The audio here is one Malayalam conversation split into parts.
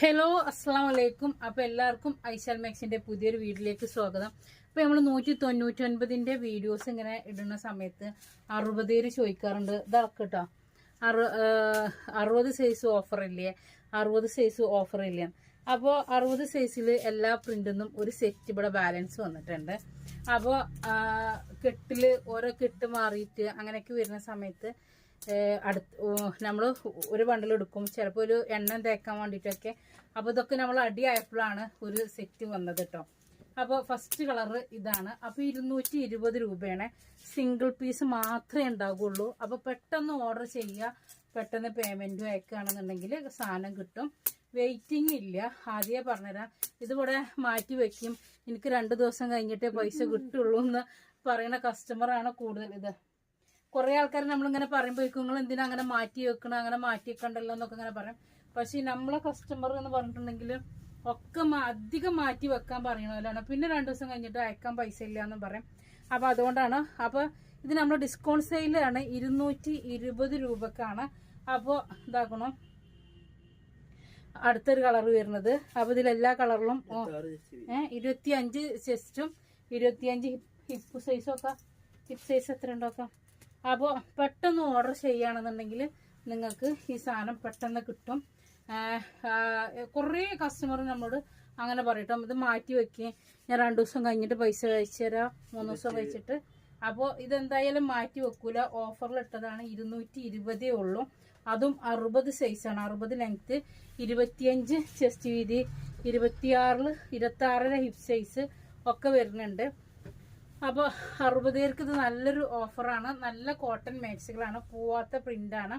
ഹലോ അസ്സാം വലൈക്കും അപ്പോൾ എല്ലാവർക്കും ഐശാൽ മാക്സിന്റെ പുതിയൊരു വീഡിയോയിലേക്ക് സ്വാഗതം. അപ്പോൾ നമ്മൾ നൂറ്റി തൊണ്ണൂറ്റി ഒൻപതിന്റെ വീഡിയോസ് ഇങ്ങനെ ഇടുന്ന സമയത്ത് അറുപത് പേര് ചോദിക്കാറുണ്ട്. ഇതളക്കട്ടോ അറു ഏഹ് അറുപത് സൈസ് ഓഫർ ഇല്ലേ? അറുപത് സൈസ് ഓഫർ ഇല്ലേ? അപ്പോൾ അറുപത് സൈസിൽ എല്ലാ പ്രിന്റിന്നും ഒരു സെറ്റ് ഇവിടെ ബാലൻസ് വന്നിട്ടുണ്ട്. അപ്പോൾ കെട്ടിൽ ഓരോ കെട്ട് മാറിയിട്ട് അങ്ങനെയൊക്കെ വരുന്ന സമയത്ത് അടുത്ത് നമ്മൾ ഒരു ബണ്ടിൽ എടുക്കും. ചിലപ്പോൾ ഒരു എണ്ണ തേക്കാൻ വേണ്ടിയിട്ടൊക്കെ. അപ്പോൾ ഇതൊക്കെ നമ്മൾ അടിയായപ്പോഴാണ് ഒരു സെറ്റ് വന്നത് കേട്ടോ അപ്പോൾ ഫസ്റ്റ് കളറ് ഇതാണ്. അപ്പോൾ ഇരുന്നൂറ്റി ഇരുപത് രൂപയാണ്. സിംഗിൾ പീസ് മാത്രമേ ഉണ്ടാകുള്ളൂ അപ്പോൾ പെട്ടെന്ന് ഓർഡർ ചെയ്യുക പെട്ടെന്ന് പേയ്മെന്റും അയക്കുകയാണെന്നുണ്ടെങ്കിൽ സാധനം കിട്ടും. വെയിറ്റിംഗ് ഇല്ല. ആദ്യമേ പറഞ്ഞുതരാം. ഇതിവിടെ മാറ്റി വയ്ക്കും എനിക്ക് രണ്ട് ദിവസം കഴിഞ്ഞിട്ടേ പൈസ കിട്ടുള്ളൂ എന്ന് പറയുന്ന കസ്റ്റമറാണ് കൂടുതൽ ഇത്. കുറെ ആൾക്കാർ നമ്മളിങ്ങനെ പറയുമ്പോഴേക്കും നിങ്ങൾ എന്തിനാ അങ്ങനെ മാറ്റി വെക്കണം? അങ്ങനെ മാറ്റി വെക്കണ്ടല്ലോ എന്നൊക്കെ ഇങ്ങനെ പറയും. പക്ഷെ നമ്മളെ കസ്റ്റമർ എന്ന് പറഞ്ഞിട്ടുണ്ടെങ്കിൽ ഒക്കെ അധികം മാറ്റി വെക്കാൻ പറയണമല്ലാണ് പിന്നെ രണ്ടു ദിവസം കഴിഞ്ഞിട്ട് അയക്കാൻ പൈസ ഇല്ല എന്ന് പറയും. അപ്പൊ അതുകൊണ്ടാണ്. അപ്പൊ ഇത് നമ്മൾ ഡിസ്കൗണ്ട് സെയിലാണ് ഇരുന്നൂറ്റി ഇരുപത് രൂപക്കാണ്. അപ്പോൾ ഇതാക്കണം. അടുത്തൊരു കളർ വരുന്നത്. അപ്പൊ ഇതിൽ എല്ലാ കളറിലും ഇരുപത്തി അഞ്ച് ചെസ്റ്റും ഇരുപത്തിയഞ്ച് ഹിപ്പ് സൈസും ഒക്കെ. ഹിപ്പ് സൈസ് എത്ര ഉണ്ടാക്കാം അപ്പോൾ പെട്ടെന്ന് ഓർഡർ ചെയ്യുകയാണെന്നുണ്ടെങ്കിൽ നിങ്ങൾക്ക് ഈ സാധനം പെട്ടെന്ന് കിട്ടും. കുറേ കസ്റ്റമർ നമ്മോട് അങ്ങനെ പറയട്ടോ ഇത് മാറ്റി വെക്കേ. ഞാൻ രണ്ടു ദിവസം കഴിഞ്ഞിട്ട് പൈസ കഴിച്ചു തരാം. മൂന്ന് ദിവസം കഴിച്ചിട്ട്. അപ്പോൾ ഇതെന്തായാലും മാറ്റി വെക്കൂല. ഓഫറിൽ ഇട്ടതാണ് ഇരുന്നൂറ്റി ഇരുപതേ ഉള്ളൂ. അതും അറുപത് സൈസാണ് അറുപത് ലെങ്ത്ത് ഇരുപത്തിയഞ്ച് ചെസ്റ്റ് വീതി ഇരുപത്തിയാറിൽ ഇരുപത്തി ആറര ഹിപ്പ് സൈസ് ഒക്കെ വരുന്നുണ്ട്. അപ്പോൾ അറുപത് പേർക്ക് ഇത് നല്ലൊരു ഓഫറാണ് നല്ല കോട്ടൺ മാക്സികളാണ് പോവാത്ത പ്രിന്റാണ്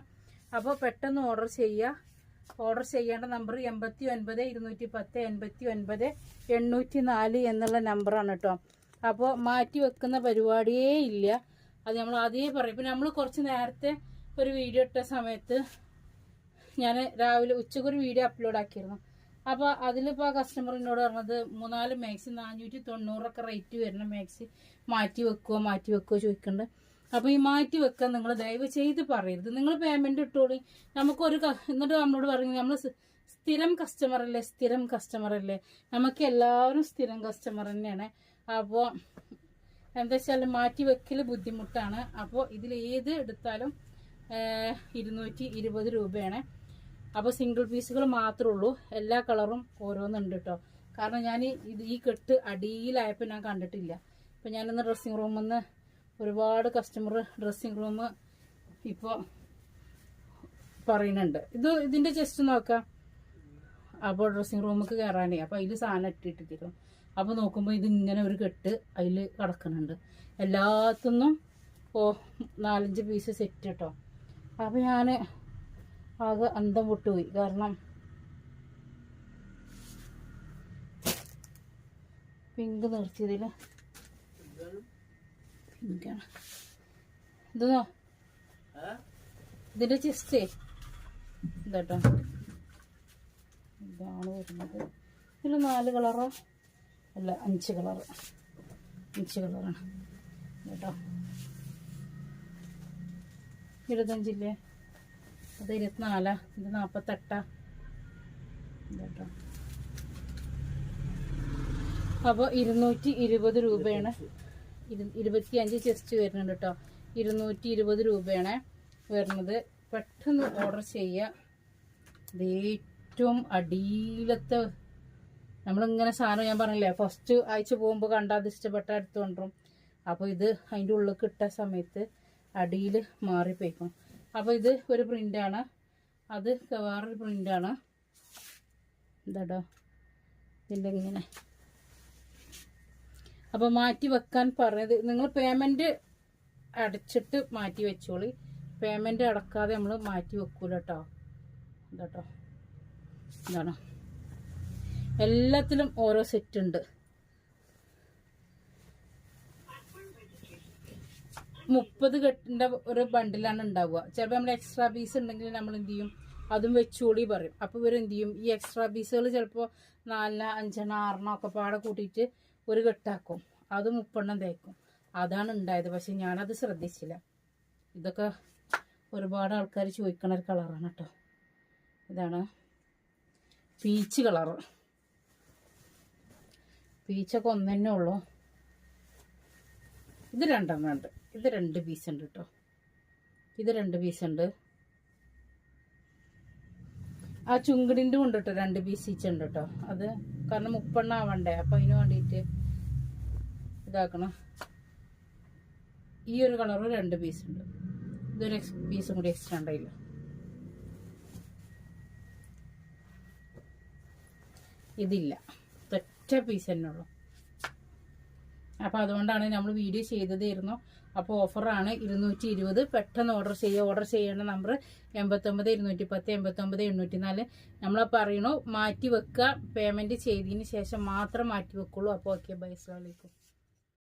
അപ്പോൾ പെട്ടെന്ന് ഓർഡർ ചെയ്യുക ഓർഡർ ചെയ്യേണ്ട നമ്പർ എൺപത്തി ഒൻപത് ഇരുന്നൂറ്റി പത്ത് എൺപത്തി ഒൻപത് എണ്ണൂറ്റി നാല് എന്നുള്ള നമ്പറാണ് കേട്ടോ അപ്പോൾ മാറ്റി വെക്കുന്ന പരിപാടിയേ ഇല്ല. അത് നമ്മൾ അതേ പറയും. ഇപ്പം നമ്മൾ കുറച്ച് നേരത്തെ ഒരു വീഡിയോ ഇട്ട സമയത്ത് ഞാൻ രാവിലെ ഉച്ചക്കൊരു വീഡിയോ അപ്ലോഡ് ആക്കിയിരുന്നു. അപ്പോൾ അതിലിപ്പോൾ ആ കസ്റ്റമർ എന്നോട് പറഞ്ഞത് മൂന്നാൽ മാക്സി നാനൂറ്റി തൊണ്ണൂറൊക്കെ റേറ്റ് വരുന്ന മാക്സി മാറ്റി വെക്കുവോ മാറ്റി വെക്കുവോ ചോദിക്കുന്നുണ്ട് അപ്പോൾ ഈ മാറ്റി വെക്കാൻ നിങ്ങൾ ദയവ് ചെയ്ത് പറയരുത്. നിങ്ങൾ പേയ്മെന്റ് ഇട്ടോളി. നമുക്കൊരു എന്നിട്ട് നമ്മളോട് പറഞ്ഞു നമ്മൾ സ്ഥിരം കസ്റ്റമർ അല്ലേ സ്ഥിരം കസ്റ്റമർ അല്ലേ. നമുക്ക് എല്ലാവരും സ്ഥിരം കസ്റ്റമർ തന്നെയാണ്. അപ്പോൾ എന്താ വെച്ചാൽ മാറ്റി വെക്കൽ ബുദ്ധിമുട്ടാണ്. അപ്പോൾ ഇതിൽ ഏത് എടുത്താലും ഇരുന്നൂറ്റി ഇരുപത് രൂപയാണ്. അപ്പോൾ സിംഗിൾ പീസുകൾ മാത്രമേ ഉള്ളൂ. എല്ലാ കളറും ഓരോന്നുണ്ട് കേട്ടോ കാരണം ഞാൻ ഇത് ഈ കെട്ട് അടിയിലായപ്പോൾ ഞാൻ കണ്ടിട്ടില്ല. ഇപ്പം ഞാനിന്ന് ഡ്രസ്സിങ് റൂമിൽ നിന്ന് ഒരുപാട് കസ്റ്റമർ ഡ്രസ്സിങ് റൂം ഇപ്പോൾ പറയുന്നുണ്ട്. ഇത് ഇതിന്റെ ജസ്റ്റ് നോക്കാം. അപ്പോൾ ഡ്രസ്സിങ് റൂമിലേക്ക് കയറാനേ അപ്പോൾ അതിൽ സാധനം ഇട്ടിട്ടിരിക്കും അപ്പോൾ നോക്കുമ്പോൾ ഇത് ഇങ്ങനെ ഒരു കെട്ട് അതിൽ കിടക്കുന്നുണ്ട്. എല്ലാത്തുനിന്നും ഓ നാലഞ്ച് പീസ് സെറ്റ് കേട്ടോ അപ്പോൾ ഞാൻ ആകെ അന്തം വിട്ടുപോയി കാരണം പിങ്ക് നിർത്തിയതിൽ പിങ്കാണ് ഇതോ ഇതിന്റെ ചെസ്റ്റേ ഇതാട്ടോ. ഇതാണ് വരുന്നത്. ഇതിൽ നാല് കളറോ? അല്ല അഞ്ച് കളറ് അഞ്ച് കളറാണ്. കേട്ടോ ഇരുപത്തഞ്ചില്ലേ? അത് ഇരുപത്തിനാലാ ഇത് നാൽപ്പത്തെട്ടാ കേട്ടോ അപ്പോൾ ഇരുന്നൂറ്റി ഇരുപത് രൂപയാണ്. ഇരുപത്തി ഇരുപത്തിയഞ്ച് ചെസ്റ്റ് വരുന്നുണ്ട് കേട്ടോ ഇരുന്നൂറ്റി ഇരുപത് രൂപയാണ് വരുന്നത്. പെട്ടെന്ന് ഓർഡർ ചെയ്യുക ഏറ്റവും അടിയിലത്തെ നമ്മളിങ്ങനെ സാധനം ഞാൻ പറഞ്ഞില്ലേ ഫസ്റ്റ് ആഴ്ച പോകുമ്പോൾ കണ്ടാൽ അത് ഇഷ്ടപ്പെട്ട എടുത്തുകൊണ്ടും അപ്പോൾ ഇത് അതിന്റെ ഉള്ളിൽ കിട്ട സമയത്ത് അടിയിൽ മാറിപ്പോയിക്കും. അപ്പോൾ ഇത് ഒരു പ്രിന്റാണ് അത് വേറൊരു പ്രിന്റാണ് എന്താടോ ഇതിന്റെ ഇങ്ങനെ. അപ്പോൾ മാറ്റി വെക്കാൻ പറഞ്ഞത് നിങ്ങൾ പേയ്മെന്റ് അടച്ചിട്ട് മാറ്റി വെച്ചോളി. പേയ്മെന്റ് അടക്കാതെ നമ്മൾ മാറ്റി വെക്കൂല കേട്ടോ ഇതാട്ടോ. എന്താണ് എല്ലാത്തിലും ഓരോ സെറ്റ് ഉണ്ട്. മുപ്പത് കെട്ടിന്റെ ഒരു ബണ്ടിലാണ് ഉണ്ടാവുക. ചിലപ്പോൾ നമ്മൾ എക്സ്ട്രാ പീസ് ഉണ്ടെങ്കിൽ നമ്മൾ എന്ത് ചെയ്യും? അതും വെച്ചുകൂടി പറയും. അപ്പോൾ ഇവർ എന്ത് ചെയ്യും? ഈ എക്സ്ട്രാ പീസുകൾ ചിലപ്പോൾ നാലിന അഞ്ചെണ്ണ ആറെണ്ണം ഒക്കെ പാടെ കൂട്ടിയിട്ട് ഒരു കെട്ടാക്കും. അത് മുപ്പെണ്ണം തേക്കും. അതാണ് ഉണ്ടായത്. പക്ഷെ ഞാനത് ശ്രദ്ധിച്ചില്ല. ഇതൊക്കെ ഒരുപാട് ആൾക്കാർ ചോദിക്കണ ഒരു കളറാണ് കേട്ടോ. ഇതാണ് പീച്ച് കളറ്. പീച്ചൊക്കെ ഒന്നു തന്നെ ഉള്ളൂ. ഇത് രണ്ടെണ്ണം ഉണ്ട്. ഇത് രണ്ട് പീസ് ഉണ്ട് കേട്ടോ ഇത് രണ്ട് പീസ് ഉണ്ട്. ആ ചുങ്കിടിന്റെ ഉണ്ട് കേട്ടോ രണ്ട് പീസ് ഈച്ച ഉണ്ട് കേട്ടോ അത് കാരണം മുപ്പെണ്ണ ആവണ്ടേ. അപ്പം അതിന് വേണ്ടിയിട്ട് ഇതാക്കണം. ഈ ഒരു കളറ് രണ്ട് പീസ് ഉണ്ട്. ഇതൊരു എക്സ് പീസും കൂടി എക്സ്ട്രാ ഉണ്ടായില്ല ഇതില്ല. ഒറ്റ പീസ് തന്നെ അപ്പോൾ അതുകൊണ്ടാണ് നമ്മൾ വീഡിയോ ചെയ്തതായിരുന്നു. അപ്പോൾ ഓഫറാണ് ഇരുന്നൂറ്റി ഇരുപത് പെട്ടെന്ന് ഓർഡർ ചെയ്യുക. ഓർഡർ ചെയ്യേണ്ട നമ്പർ എൺപത്തൊമ്പത് ഇരുന്നൂറ്റി പത്ത് എൺപത്തൊമ്പത് എണ്ണൂറ്റി നാല് നമ്മൾ പറയണു മാറ്റി വെക്കുക പേയ്മെന്റ് ചെയ്തതിന് ശേഷം മാത്രം മാറ്റി വെക്കുള്ളൂ അപ്പോൾ ഓക്കെ ബൈ